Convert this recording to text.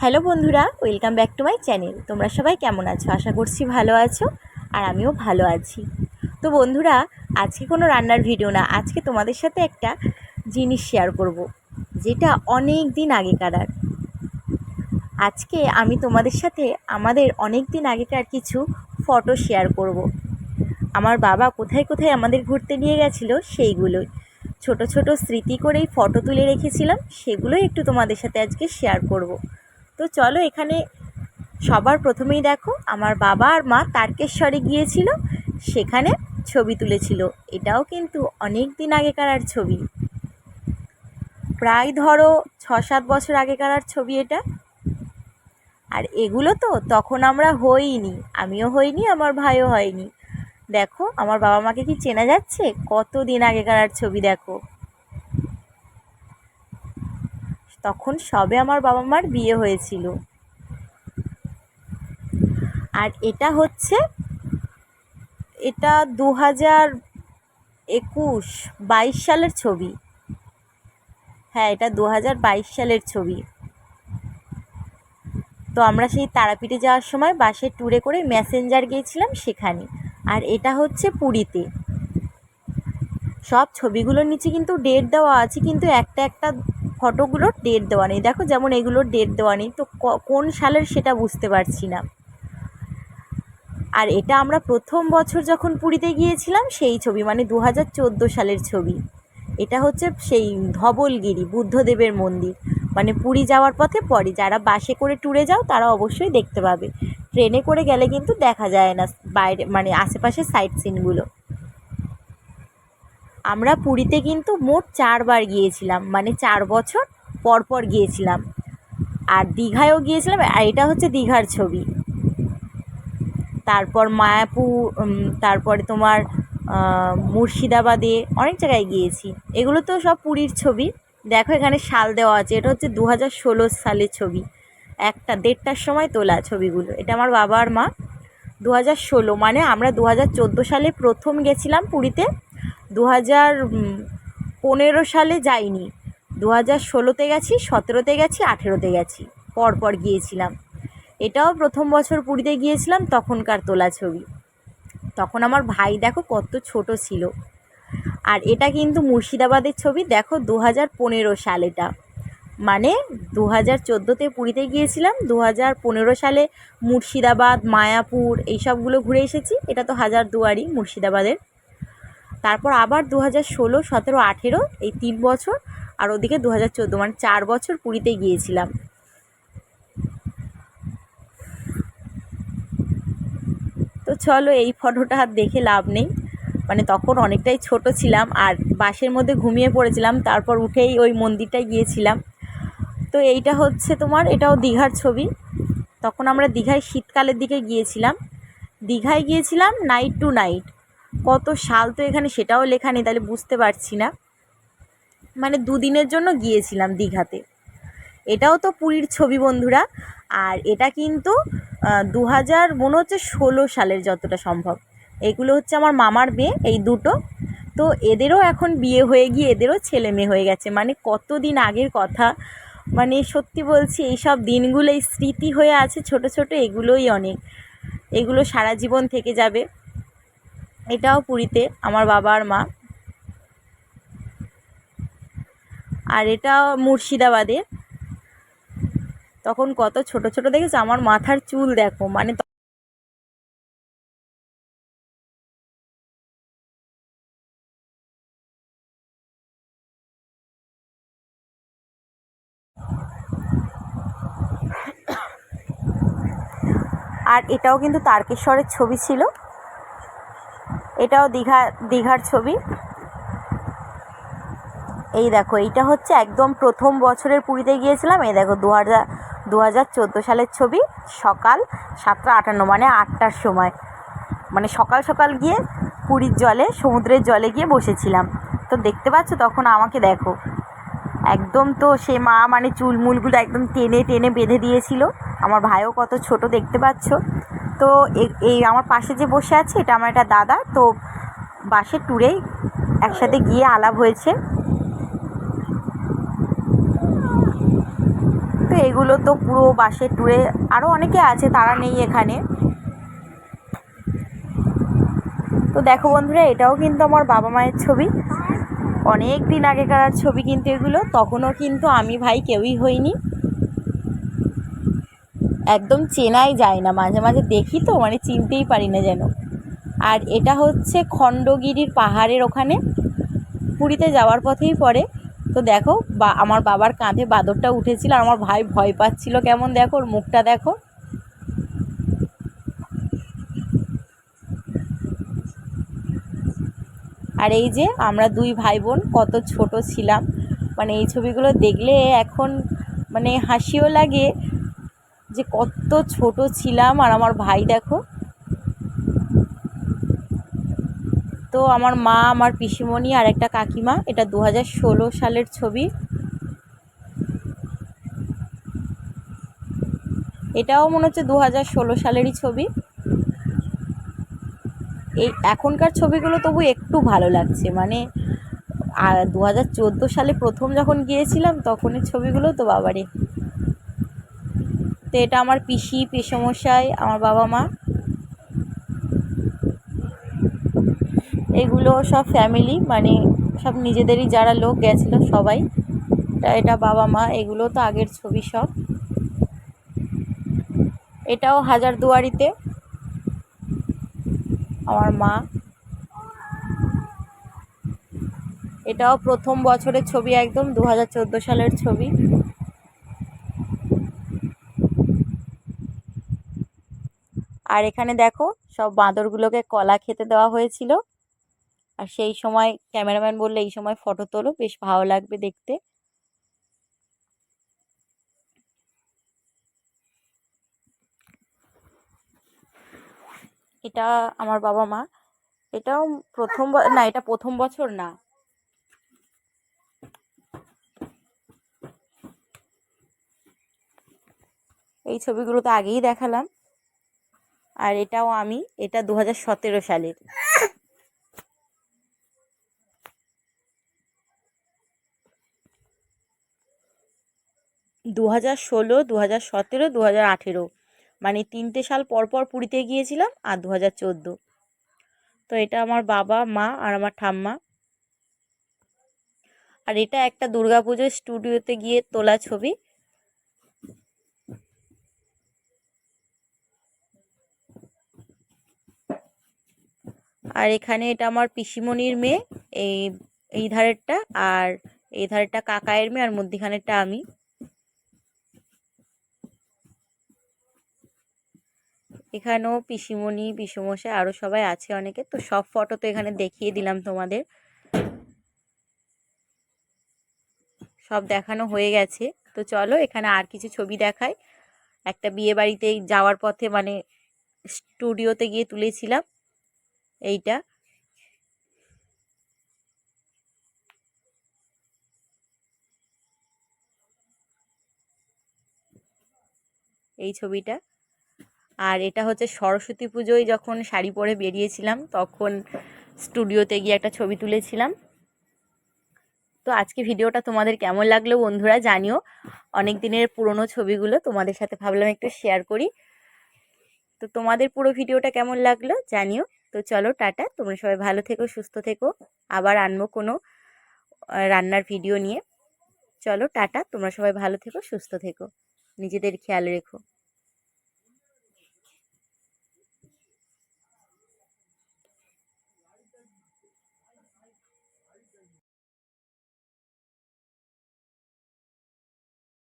Hello বন্ধুরা, welcome back to my channel তোমরা সবাই কেমন আছো আশা করছি ভালো আছো আর আমিও ভালো আছি তো বন্ধুরা, আজকে কোনো রান্নার ভিডিও না, আজকে তোমাদের সাথে একটা জিনিস শেয়ার করব। যেটা অনেক দিন আগেকার আজকে আমি তোমাদের সাথে আমাদের অনেক দিন আগেকার কিছু ফটো শেয়ার করব। আমার বাবা কোথায় কোথায় আমাদের ঘুরতে নিয়ে গেছিল সেইগুলোই ছোট ছোট স্মৃতি করেই ফটো তুলে রেখেছিলাম, সেগুলোই একটু তোমাদের সাথে আজকে শেয়ার করব। তো চলো এখানে সবার প্রথমেই দেখো, আমার বাবা আর মা তারকেশ্বরে গিয়েছিল, সেখানে ছবি তুলেছিল। এটাও কিন্তু অনেক দিন আগেকার আর ছবি। প্রায় ধরো ছ সাত বছর আগেকার আর ছবি এটা। আর এগুলো তো তখন আমরা হইনি, আমিও হইনি, আমার ভাইও হয়নি। দেখো, আমার বাবা মাকে কি চেনা যাচ্ছে? কত দিন আগেকার আর ছবি দেখো। তখন সবে আমার বাবা মার বিয়ে হয়েছিল। আর এটা হচ্ছে, এটা দু হাজার একুশ বাইশ সালের ছবি। হ্যাঁ এটা দু হাজার বাইশ সালের ছবি। তো আমরা সেই তারাপীঠে যাওয়ার সময় বাসের ট্যুরে করে ম্যাসেঞ্জার গিয়েছিলাম সেখানে। আর এটা হচ্ছে পুরীতে। সব ছবিগুলোর নিচে কিন্তু ডেট দেওয়া আছে, কিন্তু একটা একটা ফটোগুলোর ডেট দেওয়া নেই। দেখো যেমন এগুলোর ডেট দেওয়া নেই, তো কোন সালের সেটা বুঝতে পারছি না। আর এটা আমরা প্রথম বছর যখন পুরীতে গিয়েছিলাম, সেই ছবি মানে দু হাজার চোদ্দ সালের ছবি। এটা হচ্ছে সেই ধবলগিরি, বুদ্ধদেবের মন্দির। মানে পুরী যাওয়ার পথে পরে, যারা বাসে করে ট্যুরে যাও, তারা অবশ্যই দেখতে পাবে। ট্রেনে করে গেলে কিন্তু দেখা যায় না, বাইরে মানে আশেপাশে সাইট সিনগুলো আমরা পুরীতে কিন্তু মোট চারবার গিয়েছিলাম মানে চার বছর পর পর গিয়েছিলাম। আর দীঘায়ও গিয়েছিলাম, আর এটা হচ্ছে দীঘার ছবি। তারপর মায়াপুর তারপরে তোমার মুর্শিদাবাদে অনেক জায়গায় গিয়েছি। এগুলো তো সব পুরীর ছবি। দেখো এখানে সাল দেওয়া আছে, এটা হচ্ছে দু হাজার ষোলো সালের ছবি। একটা দেড়টার সময় তোলা ছবিগুলো। এটা আমার বাবা আর মা। দু হাজার ষোলো মানে আমরা দু হাজার চোদ্দ সালে প্রথম গেছিলাম পুরীতে। দু হাজার পনেরো সালে যাইনি। দু হাজার ষোলোতে গেছি, সতেরোতে গেছি, আঠেরোতে গেছি। পরপর গিয়েছিলাম। এটাও প্রথম বছর পুরীতে গিয়েছিলাম, তখনকার তোলা ছবি। তখন আমার ভাই দেখো কত ছোট ছিল। আর এটা কিন্তু মুর্শিদাবাদের ছবি, দেখো দু হাজার পনেরো সাল এটা মানে দু হাজার চোদ্দোতে পুরীতে গিয়েছিলাম দু হাজার পনেরো সালে মুর্শিদাবাদ, মায়াপুর, এইসবগুলো ঘুরে এসেছি। এটা তো হাজার দুয়ারি মুর্শিদাবাদের। তারপর আবার দু হাজার ষোলো, সতেরো, আঠেরো, এই তিন বছর, আর ওদিকে দু হাজার চোদ্দ মানে চার বছর পুরীতে গিয়েছিলাম। তো চলো এই ফটোটা আর দেখে লাভ নেই। মানে তখন অনেকটাই ছোট ছিলাম, আর বাসের মধ্যে ঘুমিয়ে পড়েছিলাম, তারপর উঠেই ওই মন্দিরটায় গিয়েছিলাম। তো এইটা হচ্ছে তোমার, এটাও দীঘার ছবি। তখন আমরা দীঘায় শীতকালের দিকে গিয়েছিলাম। দীঘায় গিয়েছিলাম নাইট টু নাইট কত সাল তো এখানে সেটাও লেখা নেই, তাহলে বুঝতে পারছি না। মানে দুদিনের জন্য গিয়েছিলাম দীঘাতে। এটাও তো পুরীর ছবি বন্ধুরা, আর এটা কিন্তু দু হাজার মনে হচ্ছে ষোলো সালের যতটা সম্ভব। এগুলো হচ্ছে আমার মামার মেয়ে, এই দুটো। তো এদেরও এখন বিয়ে হয়ে গিয়ে এদেরও ছেলে মেয়ে হয়ে গেছে। মানে কত দিন আগের কথা। মানে সত্যি বলছি, এইসব দিনগুলো এই স্মৃতি হয়ে আছে ছোট ছোট, এগুলোই অনেক। এগুলো সারা জীবন থেকে যাবে। এটাও পুরীতে, আমার বাবা আর মা। আর এটা মুর্শিদাবাদে। তখন কত ছোট ছোট দেখেছ? আমার মাথার চুল দেখো মানে আর এটাও কিন্তু তারকেশ্বরের ছবি ছিল। এটাও দীঘা, দীঘার ছবি। এই দেখো, এইটা হচ্ছে একদম প্রথম বছরের পুরীতে গিয়েছিলাম। এই দেখো দু হাজার দু হাজার সালের ছবি। সকাল সাতটা আটান্ন মানে আটটার সময়। মানে সকাল সকাল গিয়ে পুরীর জলে, সমুদ্রের জলে গিয়ে বসেছিলাম। তো দেখতে পাচ্ছ, তখন আমাকে দেখো। একদম তো সে মা মানে চুলমুলগুলো একদম টেনে টেনে বেঁধে দিয়েছিল। আমার ভাইও কত ছোট দেখতে পাচ্ছ। তো এই আমার পাশে যে বসে আছে, এটা আমার একটা দাদা, তো বাসের ট্যুরেই একসাথে গিয়ে আলাপ হয়েছে। তো এগুলো তো পুরো বাসের ট্যুরে আরও অনেকে আছে, তারা নেই এখানে। তো দেখো বন্ধুরা, এটাও কিন্তু আমার বাবা মায়ের ছবি। অনেক দিন আগেকার ছবি কিন্তু এগুলো, তখনও কিন্তু আমি ভাই কেউই হইনি। একদম চেনাই যায় না। মাঝে মাঝে দেখি তো মানে চিনতেই পারি না যেন। আর এটা হচ্ছে খণ্ডগিরির পাহাড়ের ওখানে। পুরীতে যাওয়ার পথেই পড়ে। তো দেখো, বা, আমার বাবার কাঁধে বাদরটা উঠেছিল আর আমার ভাই ভয় পাচ্ছিল। কেমন দেখো, ওর মুখটা দেখো। আর এই যে, আমরা দুই ভাই বোন কত ছোট ছিলাম। মানে এই ছবিগুলো দেখলে এখন মানে হাসিও লাগে যে কত ছোট ছিলাম আর আমার ভাই দেখো। তো আমার মা, আমার পিসিমণি আর একটা কাকিমা, এটা দু সালের ছবি। এটাও মনে হচ্ছে দু সালেরই ছবি। এই এখনকার ছবিগুলো তবু একটু ভালো লাগছে মানে আর দু হাজার চোদ্দ সালে প্রথম যখন গিয়েছিলাম, তখনের ছবিগুলো তো বাবারে। তো এটা আমার পিসি, পেশমশাই, আমার বাবা মা। এগুলো সব ফ্যামিলি মানে সব নিজেদেরই, যারা লোক গেছিল সবাই। এটা বাবা মা, এগুলো তো আগের ছবি সব। এটাও হাজারদুয়ারিতে। আমার মা। এটাও প্রথম বছরের ছবি, একদম দু হাজার চোদ্দ সালের ছবি। আর এখানে দেখো, সব বাঁদরগুলোকে কলা খেতে দেওয়া হয়েছিল। আর সেই সময় ক্যামেরাম্যান বললে, এই সময় ফটো তোলো, বেশ ভালো লাগবে দেখতে। এটা আমার বাবা মা। এটাও প্রথম না, এটা প্রথম বছর না। এই ছবিগুলো তো আগেই দেখালাম। আর এটাও আমি, এটা দু হাজার সতেরো সালের। দু হাজার ষোলো দু হাজার সতেরো দু হাজার আঠেরো। মানে তিনটে সাল পর পর পুরীতে গিয়েছিলাম আর দু হাজার চোদ্দ। তো এটা আমার বাবা, মা আর আমার ঠাম্মা। আর এটা একটা দুর্গাপুজোর স্টুডিওতে গিয়ে তোলা ছবি। আর এখানে এটা আমার পিসিমণির মেয়ে, এই এই ধারেরটা, আর এই ধারেরটা কাকায়ের মেয়ে, আর মধ্যিখানেরটা আমি। এখানেও পিসিমণি, পিসমশাই আরও সবাই আছে অনেকে, তো সব ফটো তো এখানে দেখিয়ে দিলাম তোমাদের। সব দেখানো হয়ে গেছে, তো চলো এখানে আর কিছু ছবি দেখাই। একটা বিয়ে বাড়িতে যাওয়ার পথে মানে স্টুডিওতে গিয়ে তুলেছিলাম। এইটা। এই ছবিটা। আর এটা হচ্ছে সরস্বতী পুজোয় যখন শাড়ি পরে বেরিয়েছিলাম, তখন স্টুডিওতে গিয়ে একটা ছবি তুলেছিলাম। তো আজকে ভিডিওটা তোমাদের কেমন লাগল বন্ধুরা জানিও। অনেক দিনের পুরনো ছবিগুলো তোমাদের সাথে ভাবলাম একটু শেয়ার করি। তো তোমাদের পুরো ভিডিওটা কেমন লাগল জানিও। তো চলো টাটা, তোমরা সবাই ভালো থেকো, সুস্থ থেকো। আবার আনব কোনো রান্নার ভিডিও নিয়ে। চলো টাটা, তোমরা সবাই ভালো থেকো, সুস্থ থেকো। নিজেদের খেয়াল রেখো।